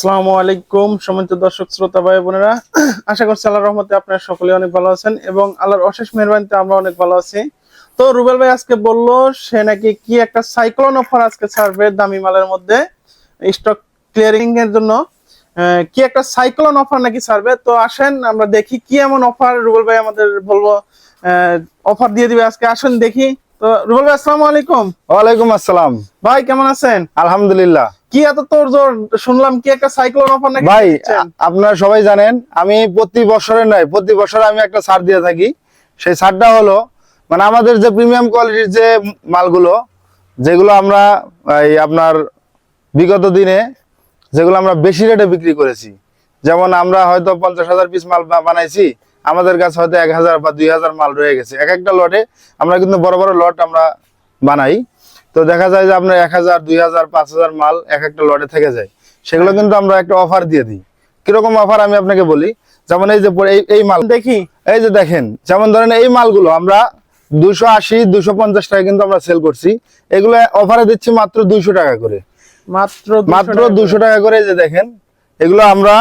আসসালামু আলাইকুম সম্মানিত দর্শক, শ্রোতা ভাই বোনেরা। আশা করছি আল্লাহর রহমতে আপনারা সকলে অনেক ভালো আছেন এবং আল্লাহর অশেষ মেহরবানিতে আমরা অনেক ভালো আছি। তো রুবেল ভাই আজকে বলল, সে নাকি কি একটা সাইক্লোন অফার আজকে ছাড়বে দামি মালের মধ্যে? স্টক ক্লিয়ারিং এর জন্য কি একটা সাইক্লোন অফার নাকি ছাড়বে? তো আসেন, আমরা দেখি কি এমন অফার রুবেল ভাই আমাদের বলব অফার দিয়ে দিবে আজকে। আসেন দেখি। তো রুবেল ভাই আসসালামু আলাইকুম। ওয়ালাইকুম আসসালাম। ভাই কেমন আছেন? আলহামদুলিল্লাহ। কি এত তোর শুনলাম কি একটা সাইক্লোন অফার নাকি ভাই আপনারা সবাই জানেন আমি প্রতি বছরে নয় প্রতি বছর আমি একটা ছাড় দিয়ে থাকি। সেই ছাড়টা হলো মানে আমাদের যে প্রিমিয়াম কোয়ালিটির যে মালগুলো যেগুলো আমরা এই আপনার বিগত দিনে যেগুলো আমরা বেশি রেটে বিক্রি করেছি। যেমন আমরা হয়তো পঞ্চাশ হাজার পিস মাল বানাইছি আমাদের কাছে হয়তো এক হাজার বা দুই হাজার মাল রয়ে গেছে। এক একটা লটে আমরা কিন্তু বড় বড় লট আমরা বানাই। তো দেখা যায় যে আপনার এক হাজার দুই হাজার পাঁচ হাজার মাল এক একটা লটে থেকে যায়। সেগুলো কিন্তু আমরা একটা অফার দিয়ে দিই। কীরকম অফার আমি আপনাকে বলি? যেমন এই যে এই মাল দেখি। এই যে দেখেন যেমন ধরেন এই মালগুলো আমরা দুশো আশি দুশো পঞ্চাশ টাকা কিন্তু আমরা সেল করছি। এগুলো অফারে দিচ্ছি মাত্র দুইশো টাকা করে। মাত্র মাত্র দুশো টাকা করে যে দেখেন এগুলো আমরা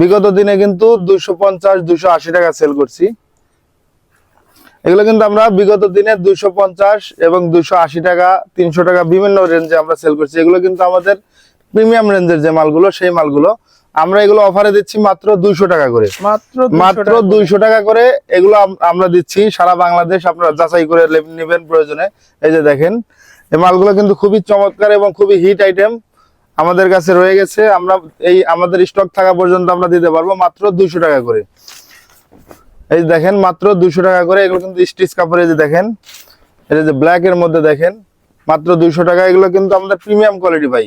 বিগত দিনে কিন্তু দুশো পঞ্চাশ দুশো আশি টাকা সেল করছি। এগুলো কিন্তু আমরা বিগত দিনে দুশো পঞ্চাশ এবং দুশো আশি টাকা তিনশো টাকা বিভিন্ন রেঞ্জে আমরা সেল করছি। এগুলো কিন্তু আমাদের প্রিমিয়াম রেঞ্জের যে মালগুলো সেই মালগুলো আমরা এগুলো অফারে দিচ্ছি মাত্র দুইশো টাকা করে। মাত্র মাত্র দুইশো টাকা করে এগুলো আমরা দিচ্ছি। সারা বাংলাদেশ আপনারা যাচাই করে নেবেন প্রয়োজনে। এই যে দেখেন এই মালগুলো কিন্তু খুবই চমৎকার এবং খুবই হিট আইটেম আমাদের কাছে রয়ে গেছে আমরা এই আমাদের স্টক থাকা পর্যন্ত আমরা দিতে পারব মাত্র দুইশো টাকা করে এই দেখেন মাত্র দুইশো টাকা করে এগুলো কিন্তু স্টিচ কাপড়ে যে দেখেন এটা যে ব্ল্যাক এর মধ্যে দেখেন মাত্র দুইশো টাকা এগুলো কিন্তু আমাদের প্রিমিয়াম কোয়ালিটি পাই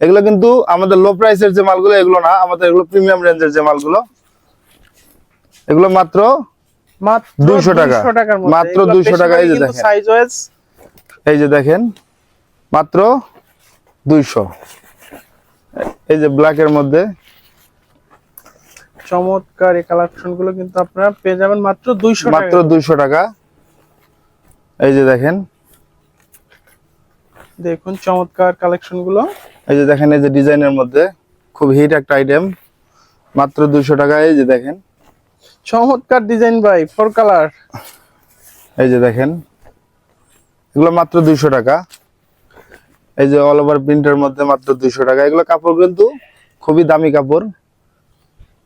এগুলো কিন্তু আমাদের লো প্রাইসের যে মালগুলো এগুলো না আমাদের এগুলো প্রিমিয়াম রেঞ্জের যে মালগুলো এগুলো মাত্র 200 টাকা। 200 টাকার মধ্যে মাত্র 200 টাকা, এই যে দেখেন। এই যে দেখেন মাত্র দুইশো এই যে ব্ল্যাক এর মধ্যে। চমৎকার এই কালেকশনগুলো কিন্তু আপনারা পেয়ে যাবেন মাত্র 200 মাত্র দুইশো টাকা। এই যে দেখেন। দেখুন চমৎকার কালেকশনগুলো এই যে দেখেন এই যে ডিজাইনের মধ্যে। খুব হিট একটা আইটেম মাত্র দুইশো টাকা এই যে দেখেন। চমৎকার ডিজাইন ভাই ফোর কালার এই যে দেখেন। এগুলো মাত্র দুইশো টাকা। এই যে অল ওভার প্রিন্টের মধ্যে মাত্র দুইশো টাকা। এগুলো কাপড় কিন্তু খুবই দামি কাপড়।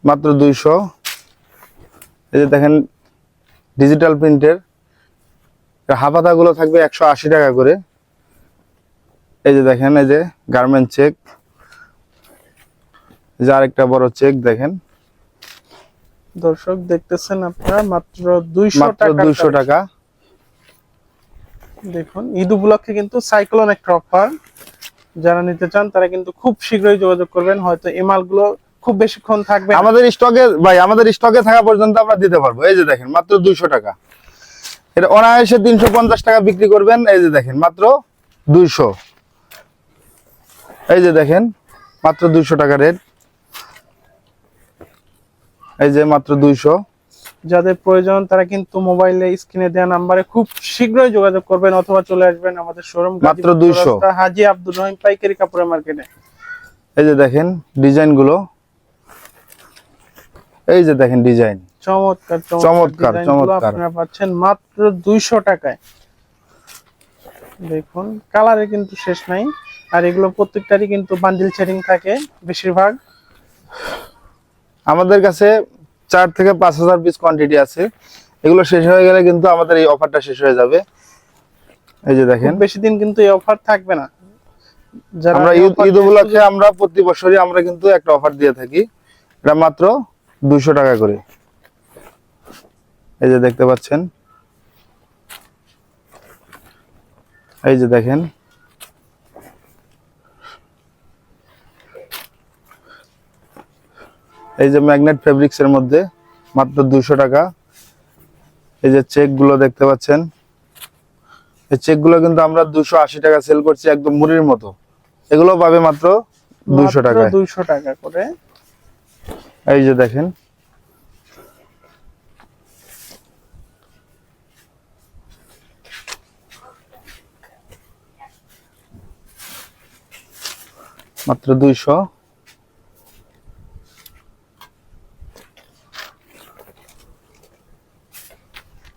মাত্র দুইশো। এই যে দেখেন ডিজিটাল প্রিন্টের হাফাতাগুলো থাকবে একশো আশি টাকা করে। এই যে দেখেন এই যে গার্মেন্ট চেক যে আরেকটা বড় চেক দেখেন। দর্শক দেখতেছেন আপনারা মাত্র 200 মাত্র টাকা দুইশো টাকা। দেখুন, ঈদ উপলক্ষে কিন্তু সাইক্লোন একটা অফার যারা নিতে চান, তারা কিন্তু খুব শীঘ্রই যোগাযোগ করবেন। হয়তো এই মালগুলো খুব বেশিক্ষণ থাকবে। আমাদের স্টকে ভাই, আমাদের স্টকে থাকা পর্যন্ত আমরা দিতে পারব। এই যে দেখেন, মাত্র দুইশো টাকা। এটা অনায়াসে তিনশো পঞ্চাশ টাকা বিক্রি করবেন। এই যে দেখেন, মাত্র দুইশো। এই যে দেখেন, মাত্র দুইশো টাকা রেট। এই যে মাত্র দুইশো। যাদের প্রয়োজন তারা কিন্তু মোবাইলে স্ক্রিনে দেওয়া নাম্বারে খুব শীঘ্রই যোগাযোগ করবেন অথবা চলে আসবেন আমাদের শোরুম মাত্র 200 হাজি আব্দুর রহিম পাইকারি কাপড়ের মার্কেটে। এই যে দেখেন ডিজাইনগুলো এই যে দেখেন ডিজাইন। চমৎকার চমৎকার, চমৎকার। আপনারা পাচ্ছেন মাত্র দুইশো টাকায়। দেখুন কালারে কিন্তু শেষ নাই। আর এগুলো প্রত্যেকটারই কিন্তু বান্ডিল সেটিং থাকে বেশিরভাগ। আমাদের কাছে চার থেকে পাঁচ হাজার পিস কোয়ান্টিটি আছে। এগুলো শেষ হয়ে গেলে কিন্তু আমাদের এই অফারটা শেষ হয়ে যাবে। এই যে দেখেন। বেশি দিন কিন্তু এই অফার থাকবে না। আমরা ঈদ উপলক্ষে আমরা প্রতি বছরই আমরা কিন্তু একটা অফার দিয়ে থাকি। এটা মাত্র দুশো টাকা করে। এই যে দেখতে পাচ্ছেন। এই যে দেখেন। এই যে ম্যাগনেট ফেব্রিক্স এর মধ্যে মাত্র দুশো টাকা। এই যে চেকগুলো দেখতে পাচ্ছেন। এই চেকগুলো কিন্তু আমরা দুশো আশি টাকা সেল করছি একদম মুড়ির মতো। এগুলো পাবে মাত্র দুশো টাকায়। 200 টাকা করে। এই যে দেখেন। মাত্র দুইশো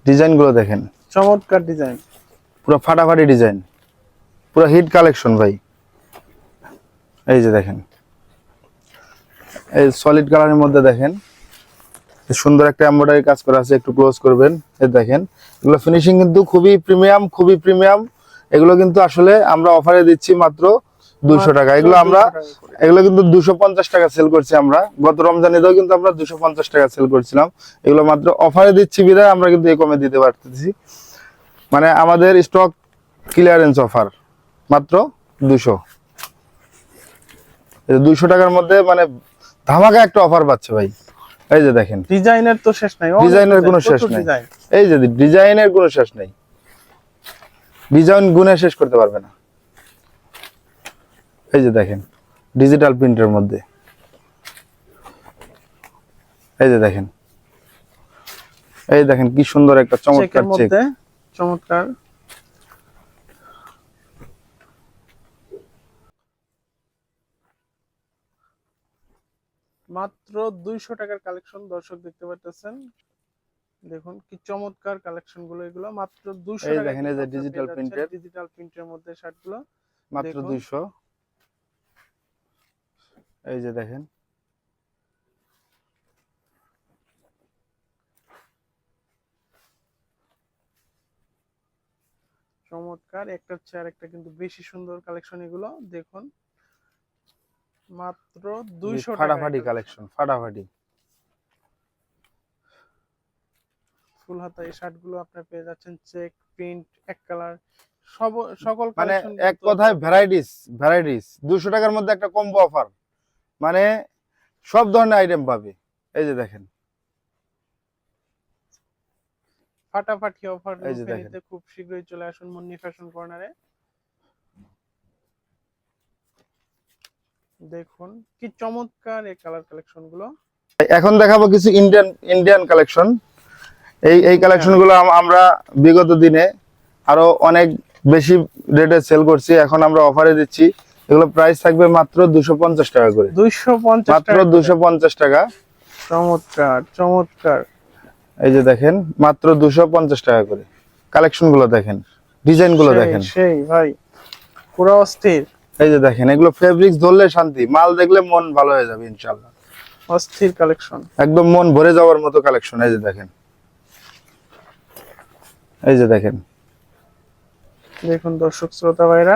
ডিজাইনগুলো দেখেন। চমৎকার ডিজাইন। পুরো ফাটাফাটি ডিজাইন। পুরো হিট কালেকশন ভাই। এই যে দেখেন। এই সলিড কালারের মধ্যে দেখেন। সুন্দর একটা এমব্রয়ডারি কাজ করা আছে একটু ক্লোজ করবেন। এই দেখেন। এগুলো ফিনিশিং কিন্তু খুবই প্রিমিয়াম খুবই প্রিমিয়াম এগুলো কিন্তু আসলে আমরা অফারে দিচ্ছি মাত্র দুশো টাকা। এগুলো আমরা এগুলো কিন্তু দুশো পঞ্চাশ টাকা সেল করছি আমরা। গত রমজান ঈদেও কিন্তু আমরা দুশো পঞ্চাশ টাকা সেল করছিলাম। এগুলো মাত্র অফারে দিচ্ছি বিধায় আমরা কিন্তু এই কমে দিতে পারতেছি। মানে আমাদের স্টক ক্লিয়ারেন্স অফার মাত্র দুশো দুইশো টাকার মধ্যে মানে ধামাকা একটা অফার পাচ্ছে ভাই। এই যে দেখেন। ডিজাইনের তো শেষ নাই ডিজাইনের কোনো শেষ নাই। এই যে ডিজাইনের কোনো শেষ নেই। ডিজাইন গুনে শেষ করতে পারবে না। এই যে দেখেন ডিজিটাল প্রিন্টের মধ্যে। এই যে দেখেন এই দেখেন কি সুন্দর একটা চমৎকার চেক চমৎকার। মাত্র দুইশো টাকার কালেকশন দর্শক দেখতে পাচ্ছেন দেখুন কি চমৎকার কালেকশনগুলো এগুলো। মাত্র দুইশো এই দেখেন, এই যে digital printed। ডিজিটাল প্রিন্টের মধ্যে শার্টগুলো মাত্র দুইশো। এই যে দেখেন। চমৎকার একটা চেয়ার একটা কিন্তু বেশি সুন্দর কালেকশন এগুলো। দেখুন মাত্র দুইশো ফাটাফাটি কালেকশন ফাটাফাটি। ফুল হাতা এই শার্টগুলো আপনার পেয়ে যাচ্ছেন চেক প্রিন্ট এক কালার সব সকল মানে এক কথায় ভ্যারাইটিস ভ্যারাইটিস দুশো টাকার মধ্যে একটা কম্বো অফার মানে সব ধরনের আইটেম পাবে। এই যে দেখেন। ফাটাফাটি অফার এই যে দেখেন। নিতে খুব শীঘ্রই চলে আসুন মুন্নি ফ্যাশন কর্নারে দেখুন কি চমৎকার এই কালার কালেকশনগুলো। এখন দেখাবো কিছু ইন্ডিয়ান ইন্ডিয়ান কালেকশন এই এই কালেকশনগুলো আমরা বিগত দিনে আরও অনেক বেশি রেটে সেল করছি। এখন আমরা অফারে দিচ্ছি। এগুলো প্রাইস থাকবে মাত্র দুশো পঞ্চাশ টাকা করে। দুইশো পঞ্চাশ মাত্র দুশো পঞ্চাশ টাকা। চমৎকার চমৎকার। এই যে দেখেন মাত্র দুশো পঞ্চাশ টাকা করে। কালেকশনগুলো দেখেন ডিজাইনগুলো দেখেন। সেই ভাই পুরো অস্থির। এই যে দেখেন এগুলো ফেব্রিক্স ধরলে শান্তি মাল দেখলে মন ভালো হয়ে যাবে ইনশাল্লাহ অস্থির কালেকশন। একদম মন ভরে যাওয়ার মতো কালেকশন এই যে দেখেন। এই যে দেখেন। দেখুন দর্শক শ্রোতা ভাইরা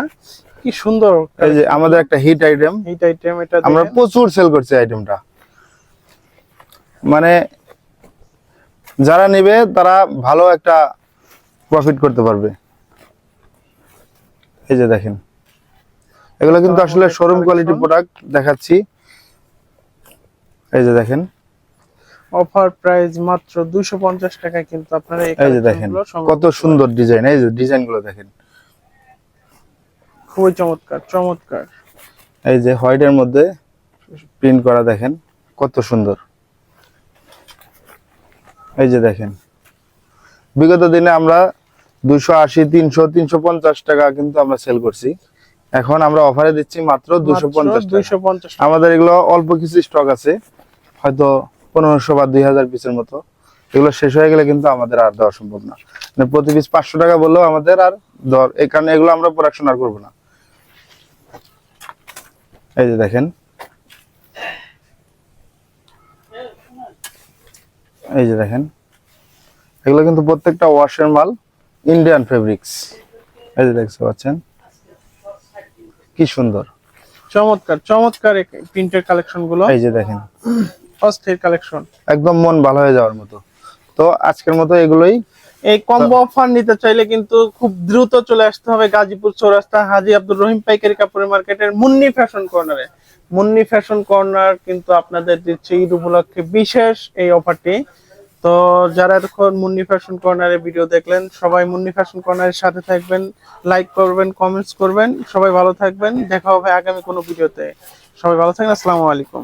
কি সুন্দর এই যে আমাদের একটা হিট আইটেম এই আইটেম এটা আমরা প্রচুর সেল করছি আইটেমটা মানে যারা নেবে তারা ভালো একটা প্রফিট করতে পারবে। এই যে দেখেন। এগুলো কিন্তু আসলে শোরুম কোয়ালিটি প্রোডাক্ট দেখাচ্ছি। এই যে দেখেন। অফার প্রাইস মাত্র 250 টাকা কিন্তু আপনারা এই যে দেখেন। কত সুন্দর ডিজাইন এই যে ডিজাইনগুলো দেখেন। খুবই চমৎকার চমৎকার। এই যে হোয়াইটের মধ্যে প্রিন্ট করা দেখেন কত সুন্দর। এই যে দেখেন বিগত দিনে আমরা দুশো আশি তিনশো তিনশো পঞ্চাশ টাকা কিন্তু আমরা সেল করছি। এখন আমরা অফারে দিচ্ছি মাত্র দুশো পঞ্চাশ দুইশো পঞ্চাশ আমাদের এগুলো অল্প কিছু স্টক আছে হয়তো পনেরোশো বা দুই হাজার পিসের মতো। এগুলো শেষ হয়ে গেলে কিন্তু আমাদের আর দেওয়া সম্ভব না। মানে প্রতি পিস পাঁচশো টাকা বললেও আমাদের আর দর এই কারণে এগুলো আমরা প্রোডাকশন আর করব না। এই যে দেখেন। এই যে দেখেন। এগুলো কিন্তু প্রত্যেকটা ওয়াশের মাল ইন্ডিয়ান ফেব্রিক্স এই যে দেখতে পাচ্ছেন। কি সুন্দর। চমৎকার চমৎকার প্রিন্টের কালেকশনগুলো। এই যে দেখেন। অস্থির কালেকশন একদম মন ভালো হয়ে যাওয়ার মতো। তো আজকের মতো এগুলোই এই কম্বো অফার নিতে চাইলে কিন্তু খুব দ্রুত চলে আসতে হবে গাজীপুর চৌরাস্তা হাজি আব্দুর রহিম পাইকারি কাপড়ের মার্কেটের মুন্নি ফ্যাশন কর্নারে মুন্নি ফ্যাশন কর্নার কিন্তু আপনাদের দিচ্ছে ঈদ উপলক্ষে বিশেষ এই অফারটি তো যারা এতক্ষণ মুন্নি ফ্যাশন কর্নারে ভিডিও দেখলেন সবাই মুন্নি ফ্যাশন কর্নারের সাথে থাকবেন লাইক করবেন কমেন্টস করবেন সবাই ভালো থাকবেন। দেখা হবে আগামী কোনো ভিডিওতে সবাই ভালো থাকবেন আসসালামু আলাইকুম।